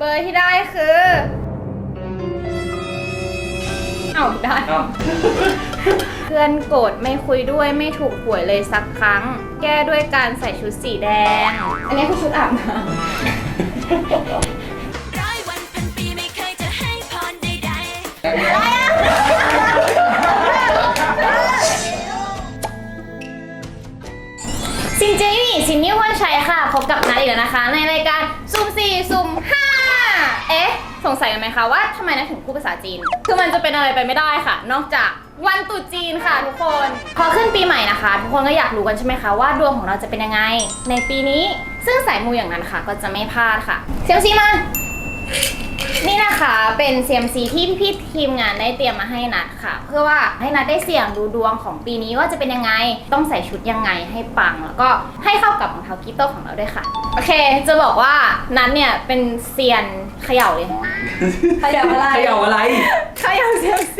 เบอร์ที่ได้คือเอาได้เอ้าเพื่อนโกรธไม่คุยด้วยไม่ถูกหวยเลยสักครั้ง แก้ด้วยการใส่ชุดสีแดง อันนี้คือชุดอาบน้ร้อยวันพันปีไม่เคยจะให้พรใดๆำซินเจนี่ซินนี่วันชัยค่ะ พบกับนัทอีกแล้วนะคะ ในรายการซุ่มสี่ซุ่มห้าเอ๊ะ สงสัยกันไหมคะว่าทำไมนักถึงพูดภาษาจีน คือมันจะเป็นอะไรไปไม่ได้ค่ะ นอกจากวันตรุษจีนค่ะทุกคน พอขึ้นปีใหม่นะคะ ทุกคนก็อยากรู้กันใช่ไหมคะว่าดวงของเราจะเป็นยังไง ในปีนี้ ซึ่งสายมูอย่างนั้นค่ะ ก็จะไม่พลาดค่ะ เซียมซีมา นี่นะคะเป็น CMC ที่พี่ๆทีมงานได้เตรียมมาให้นัดค่ะ เพื่อว่าให้นัดได้เสี่ยงดูดวงของปีนี้ว่าจะเป็นยังไง ต้องใส่ชุดยังไงให้ปัง แล้วก็ให้เข้ากับรองเท้ากีโต้ของเราด้วยค่ะ โอเค จะบอกว่านัดเนี่ยเป็นเซียนเขย่าเลยเขย่าอะไร เขย่าอะไร เขย่า CMC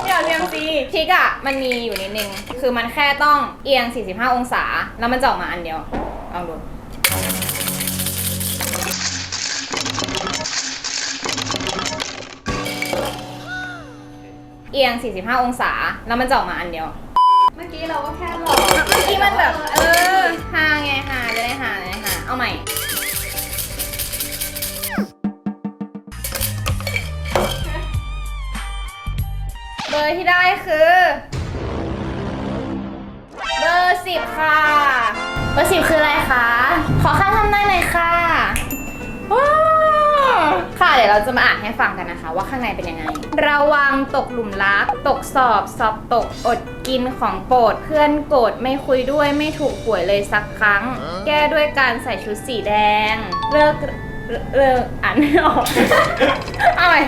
เขย่า CMC ทริกอะมันมีอยู่นิดนึง คือมันแค่ต้องเอียง 45 องศา แล้วมันจะออกมาอันเดียวลองดู อียง 45 องศา แล้วมันจะออกมาอันเดียว เมื่อกี้เราก็แค่หลอกเมื่อกี้มันแบบ เออหาไงหาจะได้หาจะได้หาเอาใหม่ เบอร์ที่ได้คือ เบอร์สิบค่ะ เบอร์สิบคืออะไรคะ ขอค่าทำนายหน่อยค่ะว้าวค่ะ เดี๋ยวเราจะมาอ่านให้ฟังกันนะคะ ว่าข้างในเป็นยังไง ระวังตกหลุมรัก ตกสอบสอบตกอดกินของโปรดเพื่อนโกรธไม่คุยด้วยไม่ถูกหวยเลยสักครั้ง แก้ด้วยการใส่ชุดสีแดงเลิกเลิกเลิกอ่านไม่ออกเอาใหม่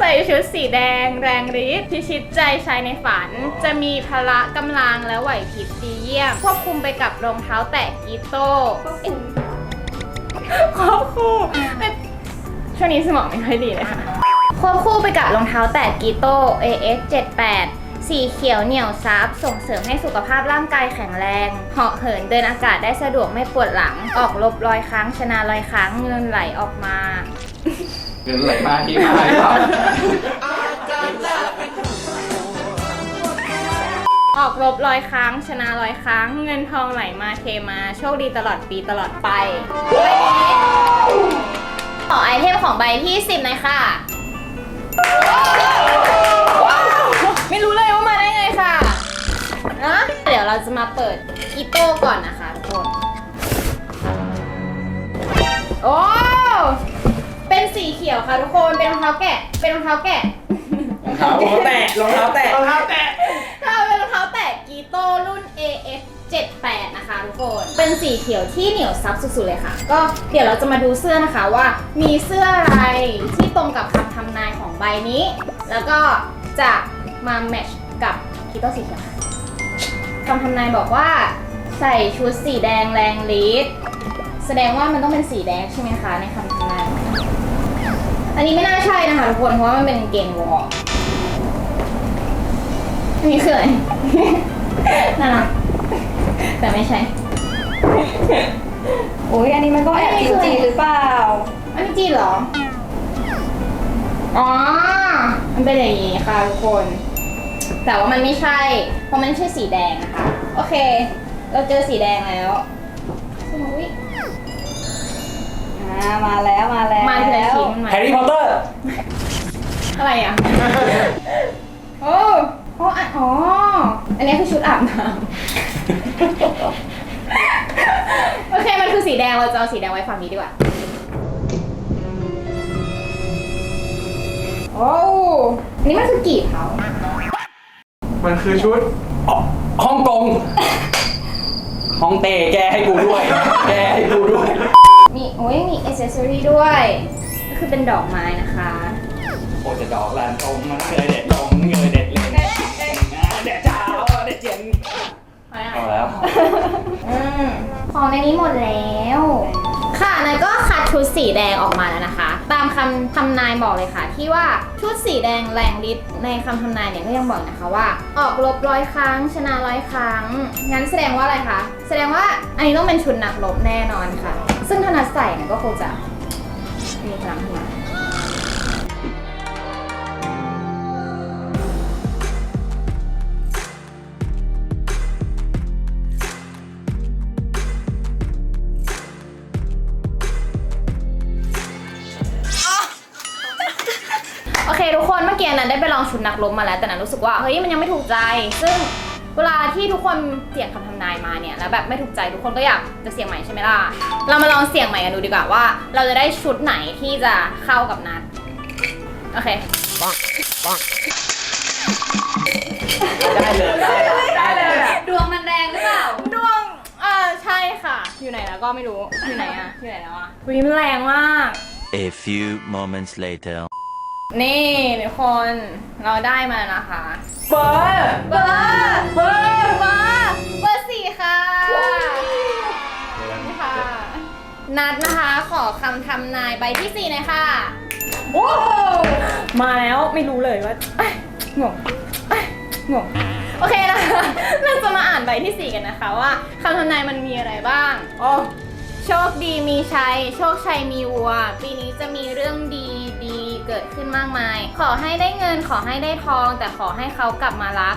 ใส่ชุดสีแดงแรงฤทธิ์พิชิตใจชายในฝัน จะมีพละกำลังและไหวพริบดีเยี่ยม ควบคุมไปกับรองเท้าแตะกีโต้เอ๊ะควบคู่เอ้ย ช่วงนี้สมองไม่ค่อยดีเลยค่ะ ควบคู่ไปกับรองเท้าแตะกีโต้ AX 78สีเขียวเหนียวซับส่งเสริมให้สุขภาพร่างกายแข็งแรงเหาะเหินเดินอากาศได้สะดวกไม่ปวดหลัง ออกลบรอยครั้งชนะรอยครั้งเงินไหลออกมา เงินไหลมาที่มาหรือเปล่าออกลบร้อยครั้ง ชนะร้อยครั้ง เงินทองไหลมาเทมา โชคดีตลอดปีตลอดไปใบนี้ ขอไอเทมของใบที่สิบหน่อยค่ะว้าวไม่รู้เลยว่ามาได้ไงค่ะนะเดี๋ยวเราจะมาเปิดกีโต้ก่อนนะคะทุกคนโอ้เป็นสีเขียวค่ะทุกคน เป็นรองเท้าแกะ เป็นรองเท้าแกะ รองเท้าแตะรองเท้าแตะรองเท้าแตะ ถ้าเป็นรองเท้าแตะกีโต้รุ่น AF 78 นะคะทุกคน เป็นสีเขียวที่เหนียวซับสุดๆเลยค่ะ ก็เดี๋ยวเราจะมาดูเสื้อนะคะว่า มีเสื้ออะไรที่ตรงกับคำทำนายของใบนี้ แล้วก็จะมาแมทช์กับกีโตสีเขียวค่ะคำทำนายบอกว่า ใส่ชุดสีแดงแรงฤทธิ์แสดงว่ามันต้องเป็นสีแดงใช่ไหมคะในคำทำนายอันนี้ไม่น่าใช่นะคะทุกคนเพราะว่ามันเป็นเกงวอร์มอันนี้คืออะไรน่ารัก แต่ไม่ใช่ โอ้ยอันนี้มันก็แอบจริงๆหรือเปล่า อันนี้จีนเหรอ อ๋อ มันเป็นอย่างนี้ค่ะทุกคน แต่ว่ามันไม่ใช่ เพราะมันไม่ใช่สีแดงนะคะ โอเค เราเจอสีแดงแล้วสมมติอ่ามาแล้วมาแล้วมาทีละชิ้นมันแฮร์รี่พอตเตอร์ อะไรอะ โอ้โอ้อะอ๋อ อันนี้คือชุดอาบน้ำ โอเค มันคือสีแดง เราจะเอาสีแดงไว้ฝั่งนี้ดีกว่า โอ้อันนี้มันคือกีบเขา มันคือชุดอ๋อฮ่องกงฮ่องเต้แกให้กูด้วย แกให้กูด้วย มีโอ้ยมีอ c เซสซอรี่ด้วย ก็คือเป็นดอกไม้นะคะโอ้จะดอกลานตรงมันเคยเด็ด เอาแล้ว อืมของในนี้หมดแล้ว ค่ะนายก็คัดชุดสีแดงออกมาแล้วนะคะ ตามคำทำนายบอกเลยค่ะ ที่ว่าชุดสีแดงแรงฤทธิ์ในคำทำนายเนี่ยก็ยังบอกนะคะว่า ออกลบร้อยครั้ง ชนะร้อยครั้ง งั้นแสดงว่าอะไรคะ แสดงว่าอันนี้ต้องเป็นชุดนักรบแน่นอนค่ะ ซึ่งถ้านัดใส่เนี่ยก็คงจะมีพลังขึ้น เคทุกคนเมื่อกี้นั้นได้ไปลองชุดนักรบมาแล้ว แต่นั้นรู้สึกว่าเฮ้ยมันยังไม่ถูกใจ ซึ่งเวลาที่ทุกคนเสี่ยงคำทำนายมาเนี่ยแล้วแบบไม่ถูกใจทุกคนก็อยากจะเสี่ยงใหม่ใช่ไหมล่ะ เรามาลองเสี่ยงใหม่กันดูดีกว่าว่า เราจะได้ชุดไหนที่จะเข้ากับนัดโอเคได้เลยได้เลยได้เลยดวงมันแรงหรือเปล่าดวงอ่าใช่ค่ะ อยู่ไหนแล้วก็ไม่รู้อยู่ไหนอะอยู่ไหนแล้วอะวิมนแรงมาก A few moments later. นี่ทุกคนเราได้มานะคะเบอร์เบอร์เบอร์เบอร์เบอร์สี่ค่ะนี่ค่ะ นัดนะคะขอคำทำนายใบที่สี่หน่อยค่ะโอ้มาแล้วไม่รู้เลยว่าเอ้ยงงเอ้ยงงโอเคนะคะเราจะมาอ่านใบที่สี่กันนะคะว่าคำทำนายมันมีอะไรบ้างโอ้ โชคดีมีชัย โชคชัยมีวัว ปีนี้จะมีเรื่องดีดีเกิดขึ้นมากมาย ขอให้ได้เงินขอให้ได้ทอง แต่ขอให้เขากลับมารัก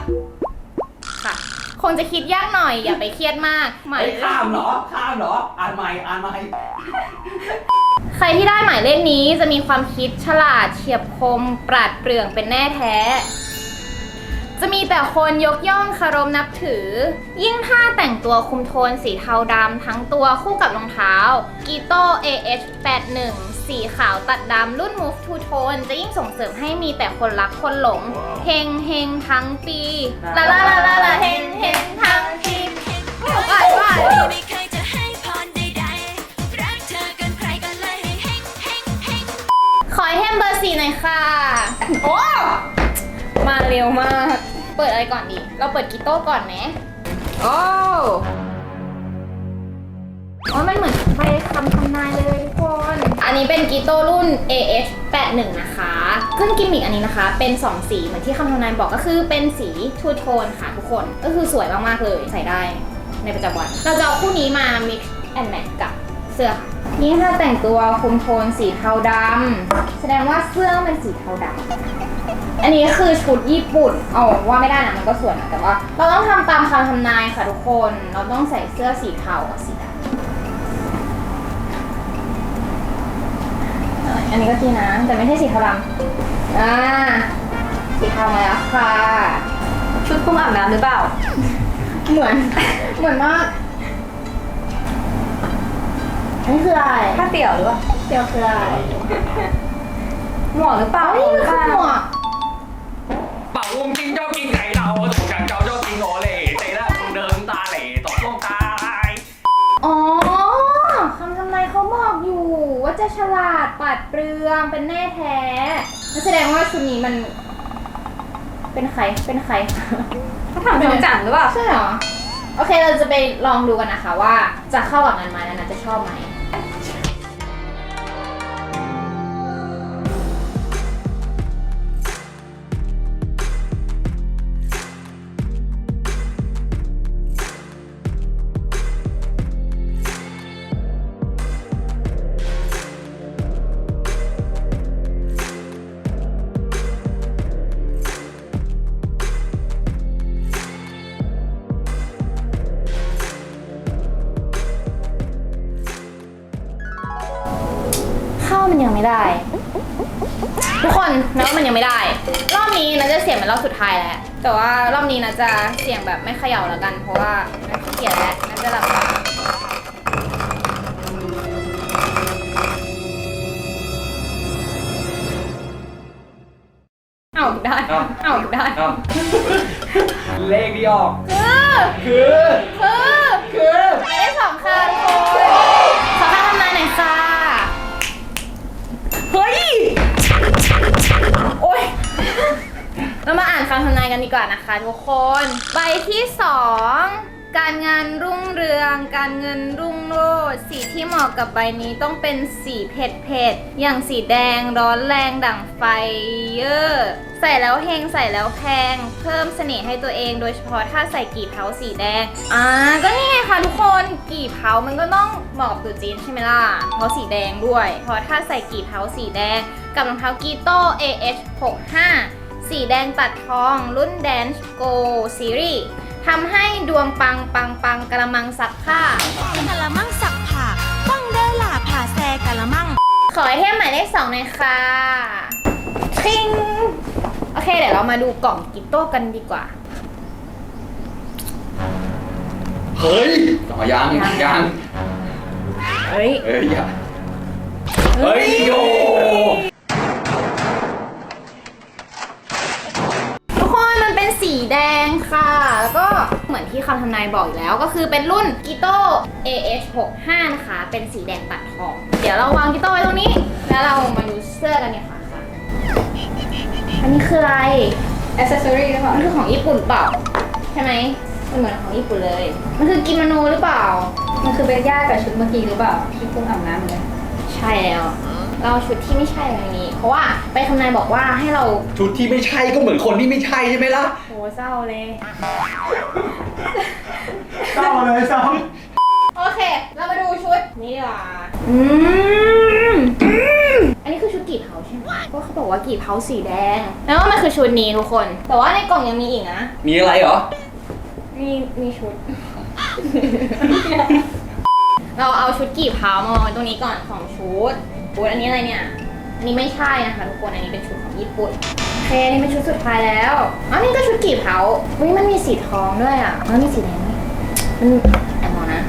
ค่ะ คงจะคิดยากหน่อยอย่าไปเครียดมากหมายเฮ้ยข้ามเหรอ ข้ามเหรอ อ่านใหม่ อ่านใหม่ ใครที่ได้หมายเลขนี้จะมีความคิดฉลาดเฉียบคม ปราดเปรื่องเป็นแน่แท้ จะมีแต่คนยกย่องคารมนับถือ ยิ่งถ้าแต่งตัวคุมโทนสีเทาดำทั้งตัวคู่กับรองเท้ากีโต้ AH81 สีขาวตัดดำรุ่น Move to Tone จะยิ่งส่งเสริมให้มีแต่คนรักคนหลง เฮงเฮงทั้งปีลาลาลาลาลาเฮงเฮงทั้งปีไปไปไม่เคยจะให้พรใดๆรักเธอเกินใครก็เลยให้เฮงเฮงเฮงขอให้เทมเบอร์สี่หน่อยค่ะ โอ้ มาเร็วมากเปิดอะไรก่อนดี เราเปิดกิโต้ก่อนไหมโอ้โอ้ยมันเหมือนใบคำทำนายเลยทุกคน อันนี้เป็นกิโต้รุ่น AH 81นะคะซึ่งกิมมิกอันนี้นะคะ เป็น 2 สีเหมือนที่คำทำนายบอกก็คือเป็นสีทูโทนค่ะทุกคน ก็คือสวยมาก ๆ เลยใส่ได้ในประจำวัน เราจะเอาคู่นี้มา mix and match กับเสื้อค่ะนี่ถ้าแต่งตัวคุมโทนสีเทาดำแสดงว่าเสื้อต้องเป็นสีเทาดำอันนี้คือชุดญี่ปุ่นเอาว่าไม่ได้นะมันก็สวยนะแต่ว่า เราต้องทำตามคำทำนายค่ะทุกคน เราต้องใส่เสื้อสีเทากับสีดำอะอันนี้ก็จริงนะแต่ไม่ใช่สีเทาดำอ่าสีเทามาแล้วค่ะ ชุดคุมอาบน้ำหรือเปล่า เหมือน เหมือนมากอั นนี้คืออะไรถ้าเตี่ยวหรือเปล่าเตียวคืออะไรหมวกหรือเปล่าเอ้ยมันคือหมวกเป่าวงจิ้งเจ้ากินไก่เราถูกกันเจ้าเจ้ากินโอเล่ใจละคงเดินตาเหล่ตกลงตายอ๋อคำทำนายเขาบอกอยู่ว่าจะฉลาดปัดเปลืองเป็นแน่แท้นั่นแสดงว่าชุดนี้มัน เป็นใครเป็นใครเขาถามจงจังหรือเปล่าใช่เหรอโอเคเราจะไปลองดูกันนะคะว่าจะเข้ากับงานไหมและนันจะชอบไหม เข้ามันยังไม่ได้ ทุกคนนะว่ามันยังไม่ได้ รอบนี้นะจะเสี่ยงเป็นรอบสุดท้ายแล้ว แต่ว่ารอบนี้นะจะเสี่ยงแบบไม่เขย่าแล้วกัน เพราะว่านะขี้เกียจแล้วนะจะหลับตาเอาได้เอ้าเอาได้เอ้าเลขที่ออกคือคือคือคือไม่ได้สองค่ะทุกคน เฮ้ย โอ๊ย เรามาอ่านคำทำนายกันดีกว่านะคะทุกคน ใบที่สอง การงานรุ่งเรือง การเงินรุ่งโรจน์สีที่เหมาะกับใบนี้ต้องเป็นสีเผ็ดเผ็ดๆอย่างสีแดงร้อนแรงดั่งไฟเยอะใส่แล้วเฮงใส่แล้วแพง เพิ่มเสน่ห์ให้ตัวเองโดยเฉพาะถ้าใส่กี่เผาสีแดง อ่า ก็นี่ไงคะทุกคนกี่เผามันก็ต้องเหมาะกับตัวจีนใช่ไหมล่ะเพราะสีแดงด้วย เพราะถ้าใส่กี่เผาสีแดง กับรองเท้ากีโต้ AH 65 สีแดงตัดทองรุ่น Dance Go Series ทำให้ดวงปังปังปังกระมังซักผ้ากะละมังสักผ่าต้องได้หล่าผ่าแซกะละมัง ขอไอเทมหมายเลขสองหน่อยค่ะทิงโอเค เดี๋ยวเรามาดูกล่องกิโต้กันดีกว่า เฮ้ยต่อยังยังเฮ้ย เอ้ยอย่าเฮ้ยโยทุกคนมันเป็นสีแดงค่ะ แล้วก็เหมื อนที่คำทำนายบอกอยู่แล้ว ก็คือเป็นรุ่นกิโต้ AH 65 นะคะ เป็นสีแดงตัดทอง เดี๋ยวเราวางกิโต้ไว้ตรงนี้ แล้วเรามาดูเสื้อกันเนี่ยค่ะค่ะอันนี้คืออะไรแอสเซสซอรี่หรือเปล่ามันคือของญี่ปุ่นเปล่า ใช่ไหมมันเหมือนของญี่ปุ่นเลย มันคือกิโมโนหรือเปล่า มันคือเป็นย่ากับชุดเมื่อกี้หรือเปล่าที่เพิ่งอาบน้ำเลยใช่แล้วเราเอาชุดที่ไม่ใช่อะไรนี้ เพราะว่าไปคำนายบอกว่าให้เราชุดที่ไม่ใช่ก็เหมือนคนที่ไม่ใช่ใช่ไหมล่ะ โหเศร้าเลย เศร้าเลยเศร้าโอเค เรามาดูชุดนี้ดีกว่าอืมอืมอันนี้คือชุดกี่เผาใช่ไหมเพราะเขาบอกว่ากี่เผาสีแดง แล้วมันคือชุดนี้ทุกคน แต่ว่าในกล่องยังมีอีกนะ มีอะไรเหรอ มีมีชุด เราเอาชุดกี่เผามาวางไว้ตรงนี้ก่อนสองชุดชุดอันนี้อะไรเนี่ย อันนี้ไม่ใช่นะคะทุกคน อันนี้เป็นชุดของญี่ปุ่นโอ เคนนี้เป็นชุดสุดท้ายแล้วอันนี้ก็ชุดกี่เผาอุ้ยมันมีสีทองด้วยอะมันมีสีแดงด้วยมันแอบมองนะ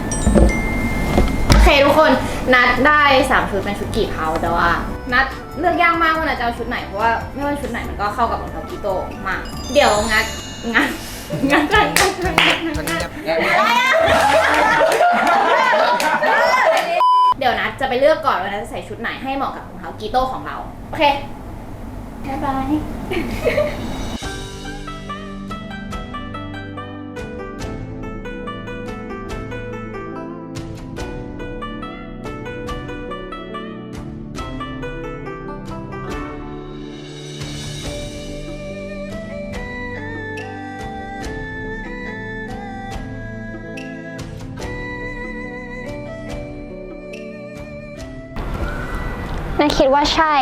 โอเคทุกคนนัดได้สามชุดเป็นชุดกี่เผาแต่ว่า นัดเลือกยากมากว่านัดจะเอาชุดไหนเพราะว่าไม่ว่าชุดไหนมันก็เข้ากับรองเท้ากีโตมาก เดี๋ยวงัดงัดงัดงัดงัดงัดงัดงัดอะไรอะเดี๋ยวนัดจะไปเลือกก่อนว่านัดจะใส่ชุดไหนให้เหมาะกับรองเท้ากีโตของเรา โอเค 拜拜 คิดว่าใช่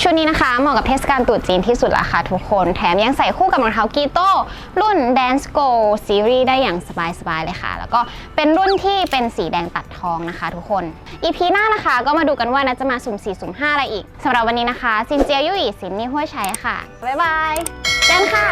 ชุดนี้นะคะเหมาะกับเทศกาลตรุษจีนที่สุดละค่ะทุกคน แถมยังใส่คู่กับรองเท้ากีโต้รุ่น Dance Go Series ได้อย่างสบายๆเลยค่ะ แล้วก็เป็นรุ่นที่เป็นสีแดงตัดทองนะคะ ทุกคน EP หน้านะคะ ก็มาดูกันว่านาจะมาสุ่ม4สุ่ม5อะไรอีกสำหรับวันนี้นะคะซินเจียยุ่ยสินนี่ห้วยชัยค่ะบ๊ายบายเจนค่ะ